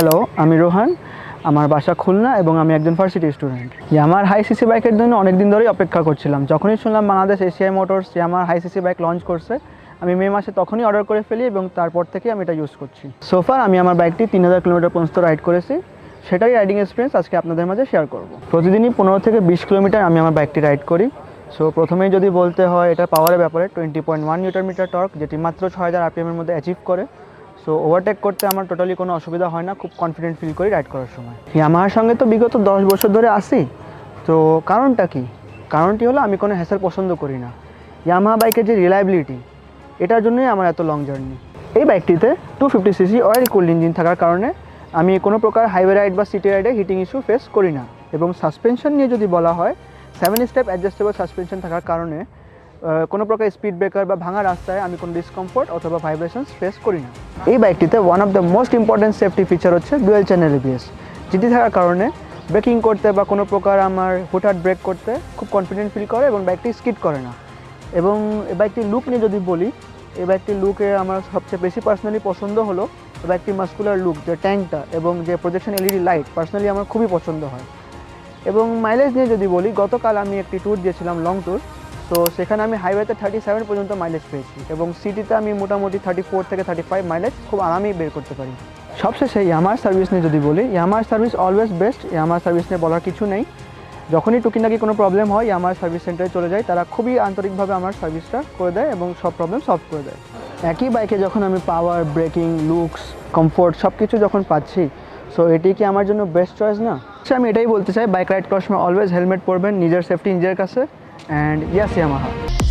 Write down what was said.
Hello আমি রোহান। আমার বাসা খুলনা এবং আমি একজন ফার্সিটি স্টুডেন্ট আমার হাই সিসি বাইকের জন্য অনেক দিন ধরেই অপেক্ষা করছিলাম। যখনই শুনলাম বাংলাদেশ এশিয়াই মোটরস আমার হাই সিসি বাইক লঞ্চ করছে, আমি মে মাসে তখনই অর্ডার করে ফেলি এবং তারপর থেকে আমি এটা ইউজ করছি। সোফার আমি আমার বাইকটি তিন হাজার কিলোমিটার পর্যন্ত রাইড করেছি। সেটাই রাইডিং এক্সপিরিয়েন্স আজকে আপনাদের মাঝে শেয়ার করব। প্রতিদিনই পনেরো থেকে বিশ কিলোমিটার আমি আমার বাইকটি রাইড করি। সো প্রথমেই যদি বলতে হয়, এটা পাওয়ারের ব্যাপারে twenty point one newton meter torque যেটি মাত্র ছয় হাজার আরপিএমের মধ্যে অ্যাচিভ করে। সো ওভারটেক করতে আমার টোটালি কোনো অসুবিধা হয় না, খুব কনফিডেন্ট ফিল করি রাইড করার সময়। ইয়ামাহার সঙ্গে তো বিগত দশ বছর ধরে আসি তো কারণটা কি? কারণটি হলো আমি কোনো হ্যাসেল পছন্দ করি না। ইয়ামাহা বাইকের যে রিলায়েবিলিটি এটার জন্যই আমার এত লং জার্নি এই বাইকটিতে two fifty CC oil cooled engine থাকার কারণে আমি কোনো প্রকার হাইওয়ে রাইড বা সিটি রাইডে হিটিং ইস্যু ফেস করি না। এবং সাসপেনশন নিয়ে যদি বলা হয় সেভেন স্টেপ অ্যাডজাস্টেবল সাসপেনশন থাকার কারণে কোনো প্রকার স্পিড ব্রেকার বা ভাঙা রাস্তায় আমি কোনো ডিসকমফোর্ট অথবা ভাইব্রেশনস ফেস করি না। এই বাইকটিতে one of the most important safety feature হচ্ছে ডুয়েল চ্যানেল এবিএস যেটি থাকার কারণে ব্রেকিং করতে বা কোনো প্রকার আমার হুটহাট ব্রেক করতে খুব কনফিডেন্ট ফিল করে এবং বাইকটি স্কিড করে না। এবং এই বাইকটির লুক নিয়ে যদি বলি, এই বাইকটির লুকে আমার সবচেয়ে বেশি পার্সোনালি পছন্দ হলো এই বাইকটির মাস্কুলার লুক যে ট্যাঙ্কটা এবং যে প্রজেকশন এলইডি লাইট পার্সোনালি আমার খুবই পছন্দ হয়। এবং মাইলেজ নিয়ে যদি বলি, গতকাল আমি একটি ট্যুর দিয়েছিলাম লং ট্যুর তো সেখানে আমি হাইওয়েতে থার্টি সেভেন পর্যন্ত মাইলেজ পেয়েছি এবং সিটিতে আমি মোটামুটি থার্টি ফোর থেকে থার্টি ফাইভ মাইলেজ খুব আরামেই বের করতে পারি। সবশেষে ইয়ামার সার্ভিস নিয়ে যদি বলি ইয়ামার সার্ভিস অলওয়েজ বেস্ট ইয়ামার সার্ভিস নিয়ে বলার কিছু নেই। যখনই টুকিনাকি কোনো প্রবলেম হয় আমার সার্ভিস সেন্টারে চলে যাই তারা খুবই আন্তরিকভাবে আমার সার্ভিসটা করে দেয় এবং সব প্রবলেম সলভ করে দেয়। একই বাইকে যখন আমি পাওয়ার ব্রেকিং লুকস কমফোর্ট সব কিছু যখন পাচ্ছি সো এটি কি আমার জন্য বেস্ট চয়েস না? আমি এটাই বলতে চাই বাইক রাইড করার সময় অলওয়েজ হেলমেট পরবেন, নিজের সেফটি নিজের কাছে। and yes Yamaha.